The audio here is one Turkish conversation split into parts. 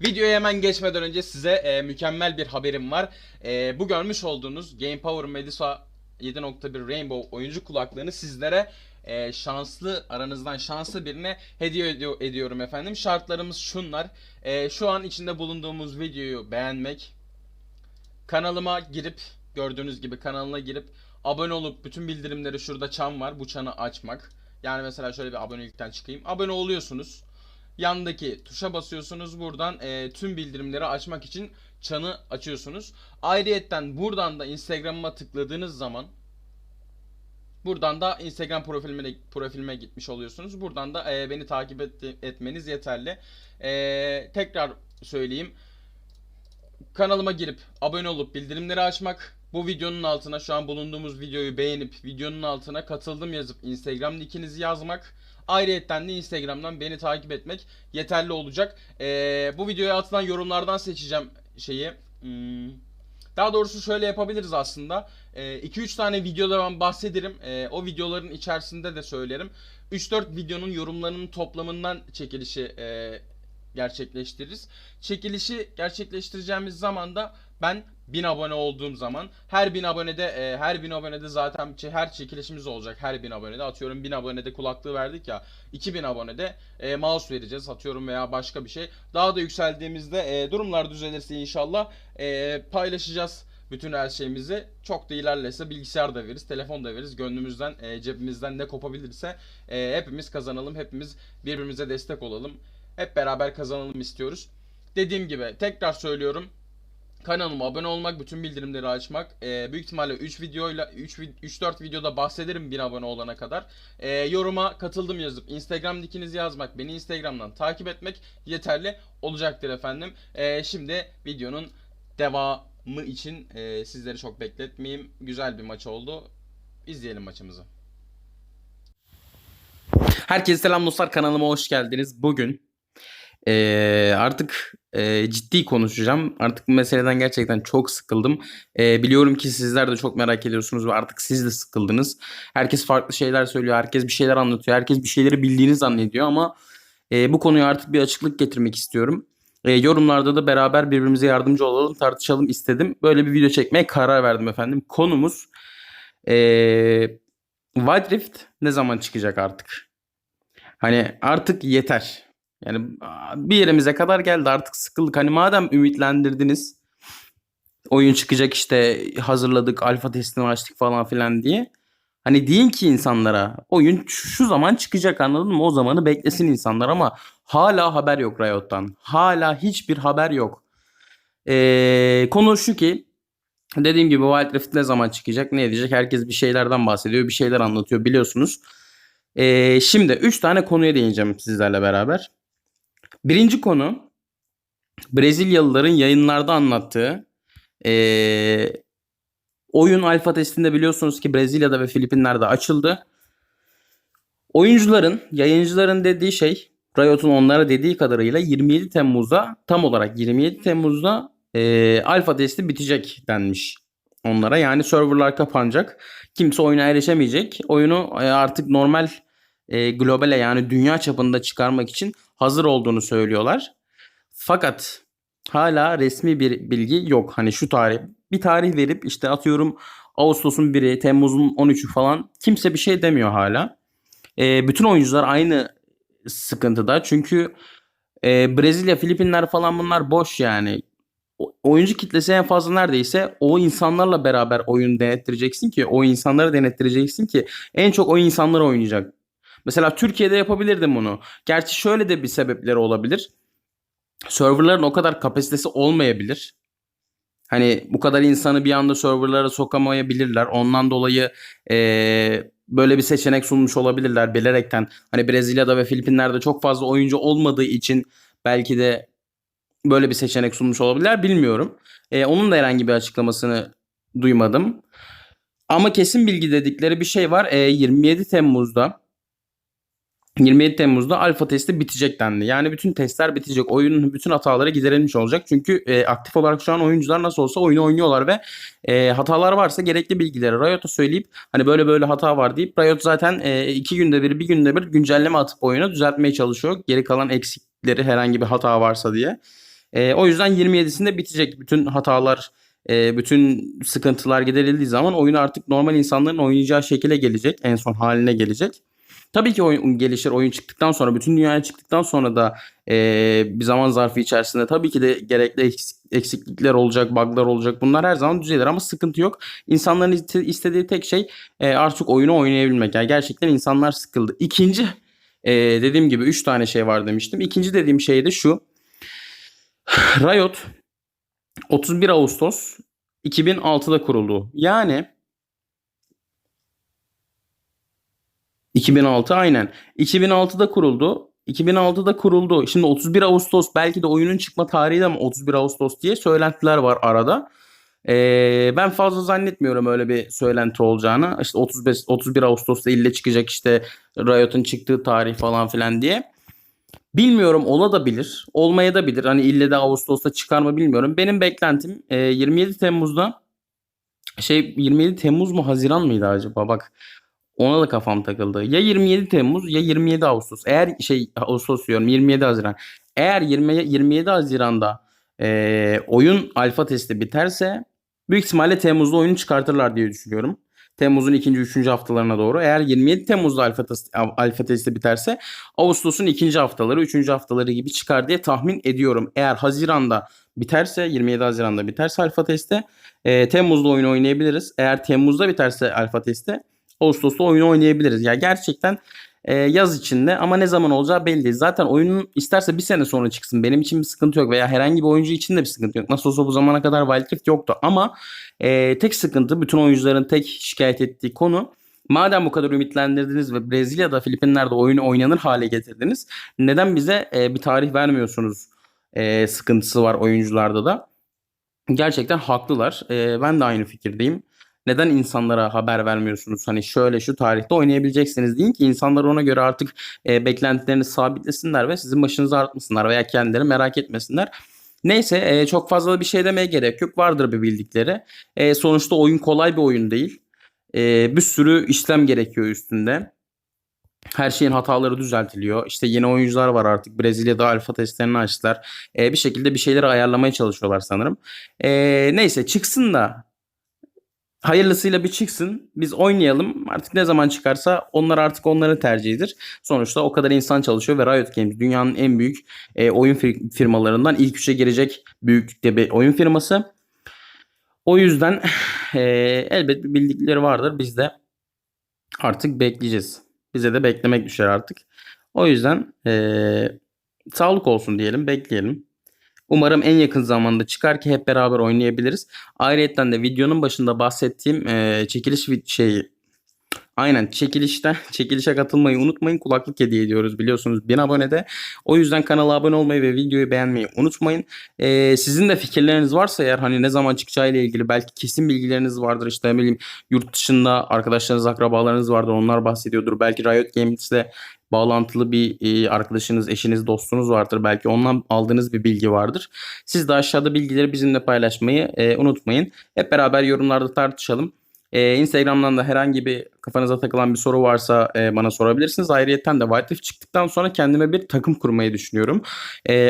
Videoya hemen geçmeden önce size e, mükemmel bir haberim var. E, bu görmüş olduğunuz Game Power Medusa 7.1 Rainbow oyuncu kulaklığını sizlere e, şanslı aranızdan şanslı birine hediye ediyor, ediyorum efendim. Şartlarımız şunlar. E, şu an içinde bulunduğumuz videoyu beğenmek, kanalıma girip gördüğünüz gibi kanalına girip abone olup bütün bildirimleri şurada çan var. Bu çanı açmak. Yani mesela şöyle bir abonelikten çıkayım. Abone oluyorsunuz. Yandaki tuşa basıyorsunuz. Buradan e, tüm bildirimleri açmak için çanı açıyorsunuz. Ayrıyetten buradan da Instagram'ıma tıkladığınız zaman Buradan da Instagram profilime, profilime gitmiş oluyorsunuz. Buradan da e, beni takip et- etmeniz yeterli. E, tekrar söyleyeyim. Kanalıma girip abone olup bildirimleri açmak. Bu videonun altına şu an bulunduğumuz videoyu beğenip videonun altına katıldım yazıp Instagram nickinizi yazmak. Ayrıyetten de Instagram'dan beni takip etmek yeterli olacak. Ee, bu videoya atılan yorumlardan seçeceğim şeyi. Hmm, Daha doğrusu şöyle yapabiliriz aslında. 2-3 tane videoda ben bahsederim. Ee, o videoların içerisinde de söylerim. 3-4 videonun yorumlarının toplamından çekilişi e, gerçekleştiririz. Çekilişi gerçekleştireceğimiz zaman da ben 1000 abone olduğum zaman her 1000 abonede e, her 1000 abonede zaten her çekilişimiz olacak her 1000 abonede atıyorum 1000 abonede kulaklığı verdik ya 2000 abonede e, mouse vereceğiz atıyorum veya başka bir şey daha da yükseldiğimizde e, durumlar düzelirse inşallah e, paylaşacağız bütün her şeyimizi çok da ilerlese bilgisayar da veririz, telefon da veririz. Gönlümüzden, e, cebimizden ne kopabilirse e, hepimiz kazanalım, hepimiz birbirimize destek olalım. Hep beraber kazanalım istiyoruz. Dediğim gibi tekrar söylüyorum. Kanalıma abone olmak, bütün bildirimleri açmak. E, büyük ihtimalle 3 videoyla 3 3-4 videoda bahsederim bir abone olana kadar. E, yoruma katıldım yazıp Instagram nickinizi yazmak, beni Instagram'dan takip etmek yeterli olacaktır efendim. E, şimdi videonun devamı için e, sizleri çok bekletmeyeyim. Güzel bir maç oldu. İzleyelim maçımızı. Herkese selam dostlar kanalıma hoş geldiniz. Bugün eee, artık eee, ciddi konuşacağım. Artık bu meseleden gerçekten çok sıkıldım. Eee, biliyorum ki sizler de çok merak ediyorsunuz ve artık siz de sıkıldınız. Herkes farklı şeyler söylüyor, herkes bir şeyler anlatıyor, herkes bir şeyleri bildiğini zannediyor ama eee, bu konuya artık bir açıklık getirmek istiyorum. Eee, yorumlarda da beraber birbirimize yardımcı olalım, tartışalım istedim. Böyle bir video çekmeye karar verdim efendim. Konumuz eee Wild Rift ne zaman çıkacak artık? Hani artık yeter. Yani bir yerimize kadar geldi artık sıkıldık. Hani madem ümitlendirdiniz oyun çıkacak işte hazırladık alfa testini açtık falan filan diye. Hani deyin ki insanlara oyun şu zaman çıkacak anladın mı? O zamanı beklesin insanlar ama hala haber yok Riot'tan. Hala hiçbir haber yok. Ee, konu şu ki dediğim gibi Wild Rift ne zaman çıkacak ne edecek herkes bir şeylerden bahsediyor bir şeyler anlatıyor biliyorsunuz. Ee, şimdi 3 tane konuya değineceğim sizlerle beraber. Birinci konu Brezilyalıların yayınlarda anlattığı ee, oyun alfa testinde biliyorsunuz ki Brezilya'da ve Filipinler'de açıldı. Oyuncuların, yayıncıların dediği şey Riot'un onlara dediği kadarıyla 27 Temmuz'da tam olarak 27 Temmuz'da ee, alfa testi bitecek denmiş onlara. Yani serverlar kapanacak. Kimse oyuna erişemeyecek. Oyunu e, artık normal e, globale yani dünya çapında çıkarmak için hazır olduğunu söylüyorlar. Fakat hala resmi bir bilgi yok. Hani şu tarih bir tarih verip işte atıyorum Ağustos'un 1'i, Temmuz'un 13'ü falan kimse bir şey demiyor hala. E, bütün oyuncular aynı sıkıntıda. Çünkü e, Brezilya, Filipinler falan bunlar boş yani. O- Oyuncu kitlesi en fazla neredeyse o insanlarla beraber oyun denettireceksin ki o insanları denettireceksin ki en çok o insanlar oynayacak. Mesela Türkiye'de yapabilirdim bunu. Gerçi şöyle de bir sebepleri olabilir. Serverların o kadar kapasitesi olmayabilir. Hani bu kadar insanı bir anda serverlara sokamayabilirler. Ondan dolayı eee, böyle bir seçenek sunmuş olabilirler bilerekten. Hani Brezilya'da ve Filipinler'de çok fazla oyuncu olmadığı için belki de böyle bir seçenek sunmuş olabilirler bilmiyorum. Eee, onun da herhangi bir açıklamasını duymadım. Ama kesin bilgi dedikleri bir şey var. Eee, 27 Temmuz'da 27 Temmuz'da alfa testi bitecek dendi. Yani bütün testler bitecek. Oyunun bütün hataları giderilmiş olacak. Çünkü e, aktif olarak şu an oyuncular nasıl olsa oyunu oynuyorlar ve e, hatalar varsa gerekli bilgileri Riot'a söyleyip hani böyle böyle hata var deyip Riot zaten e, iki günde bir bir günde bir güncelleme atıp oyunu düzeltmeye çalışıyor. Geri kalan eksikleri herhangi bir hata varsa diye. E, o yüzden 27'sinde bitecek bütün hatalar e, bütün sıkıntılar giderildiği zaman oyun artık normal insanların oynayacağı şekilde gelecek. En son haline gelecek. Tabii ki oyun gelişir. Oyun çıktıktan sonra, bütün dünyaya çıktıktan sonra da e, bir zaman zarfı içerisinde tabii ki de gerekli eksik- eksiklikler olacak, bug'lar olacak. Bunlar her zaman düzelir ama sıkıntı yok. İnsanların iste- istediği tek şey e, artık oyunu oynayabilmek. Yani gerçekten insanlar sıkıldı. İkinci e, dediğim gibi 3 tane şey var demiştim. İkinci dediğim şey de şu. Riot 31 Ağustos 2006'da kuruldu. Yani 2006 aynen. 2006'da kuruldu. 2006'da kuruldu. Şimdi 31 Ağustos belki de oyunun çıkma tarihi de ama 31 Ağustos diye söylentiler var arada. Ee, ben fazla zannetmiyorum öyle bir söylenti olacağını. İşte 35 31 Ağustos'ta ille çıkacak işte Riot'un çıktığı tarih falan filan diye. Bilmiyorum ola da bilir. Olmaya da bilir. Hani ille de Ağustos'ta çıkar mı bilmiyorum. Benim beklentim e, 27 Temmuz'da şey 27 Temmuz mu Haziran mıydı acaba? Bak ona da kafam takıldı. Ya 27 Temmuz ya 27 Ağustos. Eğer şey Ağustos diyorum 27 Haziran. Eğer 20, 27 Haziran'da e, oyun alfa testi biterse büyük ihtimalle Temmuz'da oyunu çıkartırlar diye düşünüyorum. Temmuz'un ikinci, üçüncü haftalarına doğru. Eğer 27 Temmuz'da alfa, testi, alfa testi biterse Ağustos'un ikinci haftaları, üçüncü haftaları gibi çıkar diye tahmin ediyorum. Eğer Haziran'da biterse, 27 Haziran'da biterse alfa testi, e, Temmuz'da oyunu oynayabiliriz. Eğer Temmuz'da biterse alfa testi, Ağustos'ta oyunu oynayabiliriz. Ya gerçekten e, yaz içinde ama ne zaman olacağı belli değil. Zaten oyunun isterse bir sene sonra çıksın. Benim için bir sıkıntı yok veya herhangi bir oyuncu için de bir sıkıntı yok. Nasıl olsa bu zamana kadar Wildcard yoktu ama e, tek sıkıntı bütün oyuncuların tek şikayet ettiği konu Madem bu kadar ümitlendirdiniz ve Brezilya'da, Filipinler'de oyunu oynanır hale getirdiniz. Neden bize e, bir tarih vermiyorsunuz e, sıkıntısı var oyuncularda da. Gerçekten haklılar. E, ben de aynı fikirdeyim. Neden insanlara haber vermiyorsunuz? Hani şöyle şu tarihte oynayabileceksiniz deyin ki insanlar ona göre artık e, beklentilerini sabitlesinler ve sizin başınızı artmasınlar veya kendileri merak etmesinler. Neyse e, çok fazla bir şey demeye gerek yok. Vardır bir bildikleri. E, sonuçta oyun kolay bir oyun değil. E, bir sürü işlem gerekiyor üstünde. Her şeyin hataları düzeltiliyor. İşte yeni oyuncular var artık. Brezilya'da alfa testlerini açtılar. E, bir şekilde bir şeyleri ayarlamaya çalışıyorlar sanırım. E, neyse çıksın da hayırlısıyla bir çıksın. Biz oynayalım. Artık ne zaman çıkarsa onlar artık onların tercihidir. Sonuçta o kadar insan çalışıyor ve Riot Games dünyanın en büyük e, oyun fir- firmalarından ilk üçe girecek büyüklükte bir oyun firması. O yüzden e, elbet bir bildikleri vardır. Biz de artık bekleyeceğiz. Bize de beklemek düşer artık. O yüzden e, sağlık olsun diyelim, bekleyelim. Umarım en yakın zamanda çıkar ki hep beraber oynayabiliriz. Ayrıca de videonun başında bahsettiğim e, çekiliş şeyi Aynen çekilişten çekilişe katılmayı unutmayın. Kulaklık hediye ediyoruz biliyorsunuz 1000 abonede. O yüzden kanala abone olmayı ve videoyu beğenmeyi unutmayın. Ee, sizin de fikirleriniz varsa eğer hani ne zaman çıkacağı ile ilgili belki kesin bilgileriniz vardır. İşte ne bileyim yurt dışında arkadaşlarınız, akrabalarınız vardır. Onlar bahsediyordur. Belki Riot Games'le bağlantılı bir e, arkadaşınız, eşiniz, dostunuz vardır. Belki ondan aldığınız bir bilgi vardır. Siz de aşağıda bilgileri bizimle paylaşmayı e, unutmayın. Hep beraber yorumlarda tartışalım. Ee, Instagram'dan da herhangi bir kafanıza takılan bir soru varsa e, bana sorabilirsiniz. Ayrıca de Whitelift çıktıktan sonra kendime bir takım kurmayı düşünüyorum.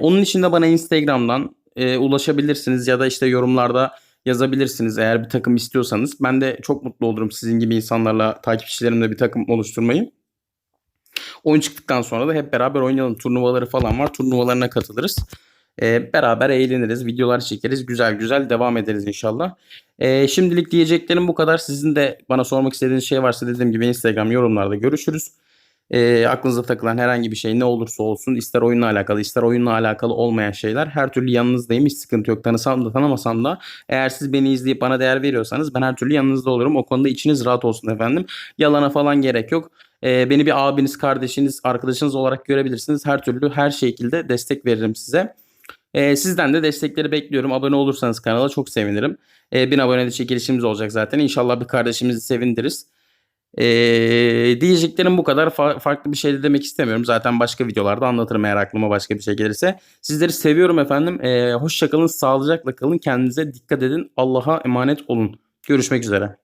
Onun için de bana Instagram'dan e, ulaşabilirsiniz ya da işte yorumlarda yazabilirsiniz eğer bir takım istiyorsanız. Ben de çok mutlu olurum sizin gibi insanlarla takipçilerimle bir takım oluşturmayı. Oyun çıktıktan sonra da hep beraber oynayalım. Turnuvaları falan var. Turnuvalarına katılırız. Ee, beraber eğleniriz, videolar çekeriz, güzel güzel devam ederiz inşallah. Ee, şimdilik diyeceklerim bu kadar. Sizin de bana sormak istediğiniz şey varsa dediğim gibi Instagram yorumlarda görüşürüz. Ee, aklınıza takılan herhangi bir şey ne olursa olsun ister oyunla alakalı ister oyunla alakalı olmayan şeyler her türlü yanınızdayım hiç sıkıntı yok tanısam da tanımasam da eğer siz beni izleyip bana değer veriyorsanız ben her türlü yanınızda olurum o konuda içiniz rahat olsun efendim yalana falan gerek yok Ee, beni bir abiniz kardeşiniz arkadaşınız olarak görebilirsiniz her türlü her şekilde destek veririm size ee, sizden de destekleri bekliyorum. Abone olursanız kanala çok sevinirim. Ee, bin abonede çekilişimiz olacak zaten. İnşallah bir kardeşimizi sevindiririz. Ee, diyeceklerim bu kadar. Fa- farklı bir şey de demek istemiyorum. Zaten başka videolarda anlatırım eğer aklıma başka bir şey gelirse. Sizleri seviyorum efendim. Ee, hoşça kalın, sağlıcakla kalın. Kendinize dikkat edin. Allah'a emanet olun. Görüşmek üzere.